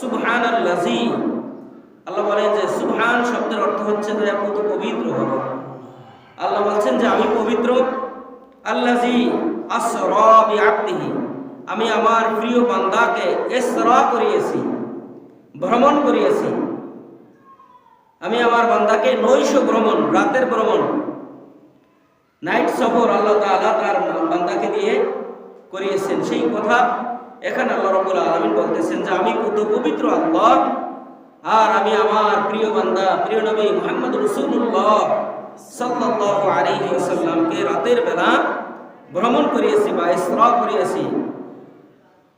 সুবহান আল্লাজি আল্লাহ বলেন যে সুবহান শব্দের অর্থ হচ্ছে যে কত পবিত্র হলো আল্লাহ বলছেন যে আমি পবিত্র। আল্লাজি আসরা বিআবদিহি। আমি আমার প্রিয় বান্দাকে ইসরা করিয়েছি, ভ্রমণ করিয়েছি। আমি আমার বান্দাকে নৈশ ভ্রমণ, রাতের ভ্রমণ, নাইট সফর আল্লাহ তাআলা তার বান্দাকে দিয়ে করিয়েছেন। সেই কথা এখানে আল্লাহ রব্বুল আলামিন বলতেছেন যে, আমি কত পবিত্র আল্লাহ আর আমি আমার প্রিয় বান্দা, প্রিয় নবী মুহাম্মদ সাল্লাল্লাহু আলাইহি ওয়াসাল্লামকে রাতের বেলা ভ্রমণ করিয়েছি বা ইসরা করিয়েছি।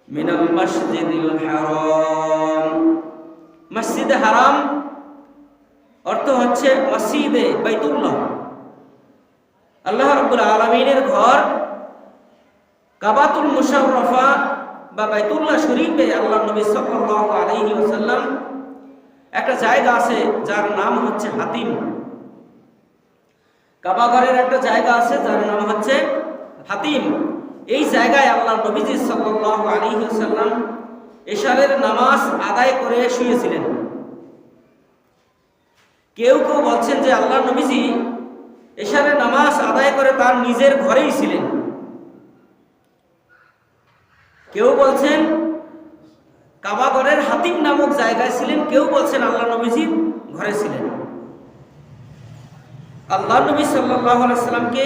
মিনাল মসজিদিল হারাম। মসজিদে হারাম অর্থ হচ্ছে মসজিদে বাইতুল্লাহ। আল্লাহ রাব্বুল আলামিনের ঘর কাবাতুল মুশাররফা বাইতুল্লাহ শরীফে আল্লাহ নবী সাল্লাল্লাহু আলাইহি ওয়াসাল্লাম একটা জায়গা আছে যার নাম হচ্ছে হাতিম। কাবাঘরের একটা জায়গা আছে যার নাম হচ্ছে হাতিম। এই জায়গায় আল্লাহ নবীজি সাল্লাল্লাহু আলাইহি ওয়াসাল্লাম এশারের নামাজ আদায় করে শুয়েছিলেন। কেউ কেউ বলছেন যে আল্লাহ নবীজি এশারের নামাজ আদায় করে তার নিজের ঘরেই ছিলেন। কেউ বলছেন কাবাগরের হাতিম নামক জায়গায় ছিলেন, কেউ বলছেন আল্লাহ নবীজি ঘরে ছিলেন। আল্লাহ নবী সাল্লামকে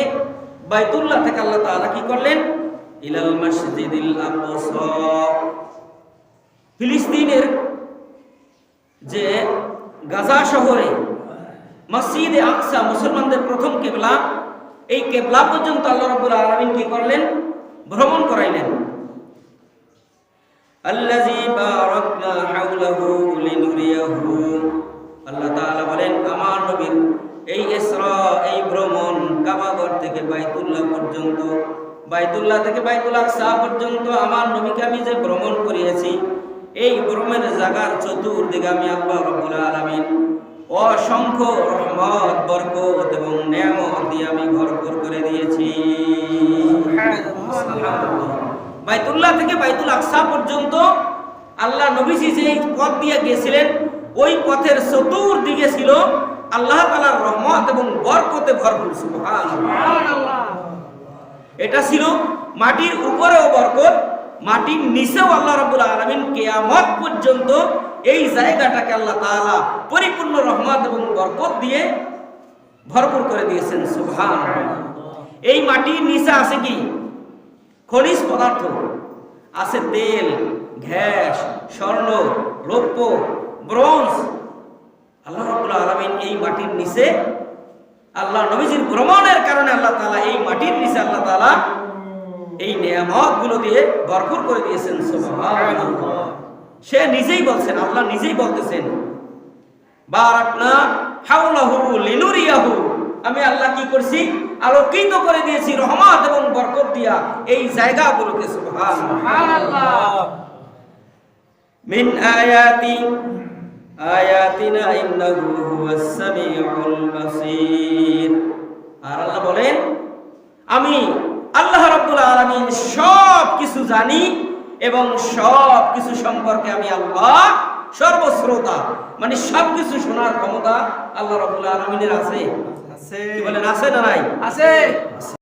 বাইতুল্লাহ থেকে আল্লাহ তাআলা কি করলেন? ইলাল মসজিদিল ফিলিস্তিনের যে গাজা শহরে মসজিদে আকসা, মুসলমানদের প্রথম কেবলা, এই কেবলা পর্যন্ত আল্লাহ রাব্বুল আলামিন কি করলেন? ভ্রমণ করাইলেন। আল্লাযী বারাকনা হাওলাহু লিনুরিয়াহু। আল্লাহ তাআলা বলেন আমার নবীর এই ইসরা এই ভ্রমণ কাবাগর থেকে বাইতুল্লাহ পর্যন্ত বাইতুল্লাহ থেকে বাইতুল আকসা পর্যন্ত আমার নবীকে আমি যে ভ্রমণ করিয়েছি এই ভ্রমণের জায়গার চতুর্দিকে আমি আল্লাহ রাব্বুল আলামিন অসংখ্য রহমত বরকত এবং নিয়ামত দিয়ে আমি ভরপুর করে দিয়েছি। বাইতুল্লাহ থেকে বাইতুল আকসা পর্যন্ত আল্লাহ নবীজি যে পথ দিয়ে গিয়েছিলেন ওই পথের চতুর্দিকে ছিল আল্লাহ তালার রহমত এবং বরকতে ভরপুর, সুবহানাল্লাহ। এটা ছিল মাটির উপরেও বরকত, মাটির নিচেও আল্লাহ রাব্বুল আলামিন কিয়ামত পর্যন্ত এই জায়গাটাকে আল্লাহ তাআলা পরিপূর্ণ রহমত এবং বরকত দিয়ে ভরপুর করে দিয়েছেন, সুবহানাল্লাহ। এই মাটির নিচে আছে কি? খনিজ পদার্থ আছে তেল, গ্যাস, স্বর্ণ রৌপ্য ব্রোঞ্জ। আল্লাহ রাব্বুল আলামিন এই মাটির নিচে আল্লাহ নবীজির ভ্রমণের কারণে আল্লাহ তালা এই মাটির নিচে আল্লাহ তাআলা এই নিয়ামতগুলো দিয়ে ভরপুর করে দিয়েছেন সে নিজেই বলছেন, আল্লাহ নিজেই বলতেছেন বা বারাকনা হাওলাহু লিনুরিয়াহু আমি আল্লাহ কি করছি? আলোকিত করে দিয়েছি রহমত এবং বরকত দিয়া এই জায়গাগুলোকে মিন আয়াতি, আয়াতিনা ইন্নাহু হুয়াস সামিউল আর আল্লাহ বলেন, আমি আল্লাহ রাব্বুল আলামিন সব কিছু জানি এবং সব কিছু সম্পর্কে আমি আল্লাহ সর্বশ্রোতা। মানে সব কিছু শোনার ক্ষমতা আল্লাহ রাব্বুল আলামিনের আছে। আছে। কি বলেন আছে না নাই? আছে।